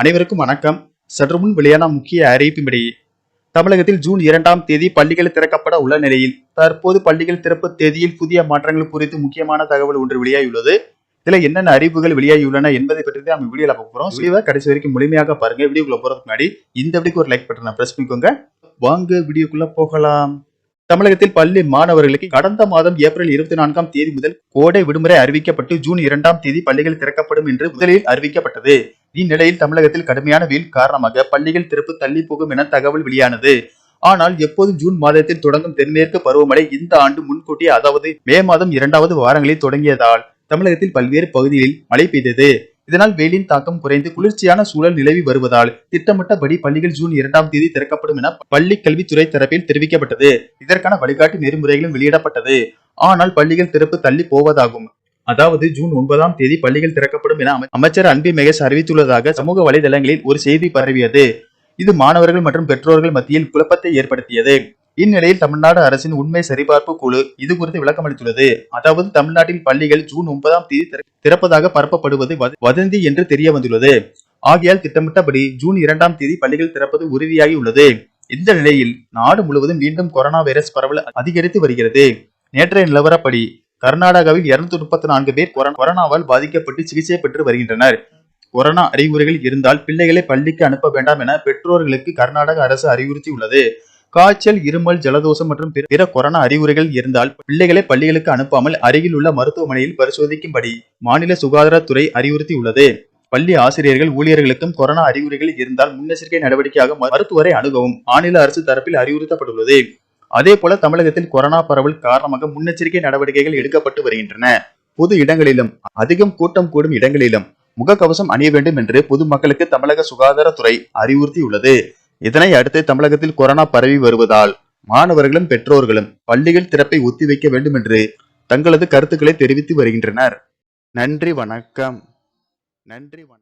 அனைவருக்கும் வணக்கம். சற்று முன் வெளியான முக்கிய அறிவிப்பின்படி தமிழகத்தில் ஜூன் இரண்டாம் தேதி பள்ளிகள் திறக்கப்பட உள்ள நிலையில் தற்போது பள்ளிகள் திறப்பு தேதியில் புதிய மாற்றங்கள் குறித்து முக்கியமான தகவல் ஒன்று வெளியாகியுள்ளது. இதுல என்னென்ன அறிவிப்புகள் வெளியாகியுள்ளன என்பதை பற்றி தான் நம்ம வீடியோல பார்க்க போறோம். வீடியோவை கடைசி வரைக்கும் முழுமையாக பாருங்க. வீடியோக்குள்ள போறதுக்கு முன்னாடி இந்த வீடியோக்கு ஒரு லைக் பட்டனை பிரஸ் பண்ணிக்கோங்க. வாங்க வீடியோக்குள்ள போகலாம். தமிழகத்தில் பள்ளி மாணவர்களுக்கு கடந்த மாதம் ஏப்ரல் இருபத்தி நான்காம் தேதி முதல் கோடை விடுமுறை அறிவிக்கப்பட்டு ஜூன் இரண்டாம் தேதி பள்ளிகள் திறக்கப்படும் என்று முதலில் அறிவிக்கப்பட்டது. இந்நிலையில் தமிழகத்தில் கடுமையான வெயில் காரணமாக பள்ளிகள் திறப்பு தள்ளி போகும் என தகவல் வெளியானது. ஆனால் எப்போதும் ஜூன் மாதத்தில் தொடங்கும் தென்மேற்கு பருவமழை இந்த ஆண்டு முன்கூட்டியே அதாவது மே மாதம் இரண்டாவது வாரங்களில் தொடங்கியதால் தமிழகத்தில் பல்வேறு பகுதிகளில் மழை பெய்தது. இதனால் வெயிலின் தாக்கம் குறைந்து குளிர்ச்சியான சூழல் நிலவி வருவதால் திட்டமிட்டபடி பள்ளிகள் ஜூன் இரண்டாம் தேதி திறக்கப்படும் என பள்ளி கல்வித்துறை தரப்பில் தெரிவிக்கப்பட்டது. இதற்கான வழிகாட்டு நெறிமுறைகளும் வெளியிடப்பட்டது. ஆனால் பள்ளிகள் திறப்பு தள்ளி போவதாகும். அதாவது ஜூன் ஒன்பதாம் தேதி பள்ளிகள் திறக்கப்படும் என அமைச்சர் அன்பி மகேஷ் அறிவித்துள்ளதாக சமூக வலைதளங்களில் ஒரு செய்தி பரவியது. இது மாணவர்கள் மற்றும் பெற்றோர்கள் மத்தியில் குழப்பத்தை ஏற்படுத்தியது. இந்நிலையில் தமிழ்நாடு அரசின் உண்மை சரிபார்ப்பு குழு இது குறித்து விளக்கம் அளித்துள்ளது. அதாவது தமிழ்நாட்டில் பள்ளிகள் ஜூன் ஒன்பதாம் தேதி திறப்பதாக பரப்பப்படுவது வதந்தி என்று தெரிய வந்துள்ளது. ஆகையால் திட்டமிட்டபடி ஜூன் இரண்டாம் தேதி பள்ளிகள் திறப்பது உறுதியாகி உள்ளது. இந்த நிலையில் நாடு முழுவதும் மீண்டும் கொரோனா வைரஸ் பரவல் அதிகரித்து வருகிறது. நேற்றைய நிலவரப்படி கர்நாடகாவில் இருநூத்தி முப்பத்தி நான்கு பேர் கொரோனாவால் பாதிக்கப்பட்டு சிகிச்சை பெற்று வருகின்றனர். கொரோனா அறிகுறிகள் இருந்தால் பிள்ளைகளை பள்ளிக்கு அனுப்ப வேண்டாம் என பெற்றோர்களுக்கு கர்நாடக அரசு அறிவுறுத்தியுள்ளது. காய்ச்சல் இருமல் ஜலதோஷம் மற்றும் பிற- பிற கொரோனா அறிகுறிகள் இருந்தால் பிள்ளைகளை பள்ளிகளுக்கு அனுப்பாமல் அருகில் உள்ள மருத்துவமனையில் பரிசோதிக்கும்படி மாநில சுகாதாரத்துறை அறிவுறுத்தியுள்ளது. பள்ளி ஆசிரியர்கள் ஊழியர்களுக்கும் கொரோனா அறிகுறிகள் இருந்தால் முன்னெச்சரிக்கை நடவடிக்கையாக ம- மருத்துவரை அணுகவும் மாநில அரசு தரப்பில் அறிவுறுத்தப்பட்டுள்ளது. அதே போல தமிழகத்தில் கொரோனா பரவல் காரணமாக முன்னெச்சரிக்கை நடவடிக்கைகள் எடுக்கப்பட்டு வருகின்றன. பொது இடங்களிலும் அதிகம் கூட்டம் கூடும் இடங்களிலும் முகக்கவசம் அணிய வேண்டும் என்று பொதுமக்களுக்கு தமிழக சுகாதாரத்துறை அறிவுறுத்தியுள்ளது. இதனை அடுத்து தமிழகத்தில் கொரோனா பரவி வருவதால் மாணவர்களும் பெற்றோர்களும் பள்ளிகள் திறப்பை ஒத்திவைக்க வேண்டும் என்று தங்களது கருத்துக்களை தெரிவித்து வருகின்றனர். நன்றி வணக்கம். நன்றி வணக்கம்.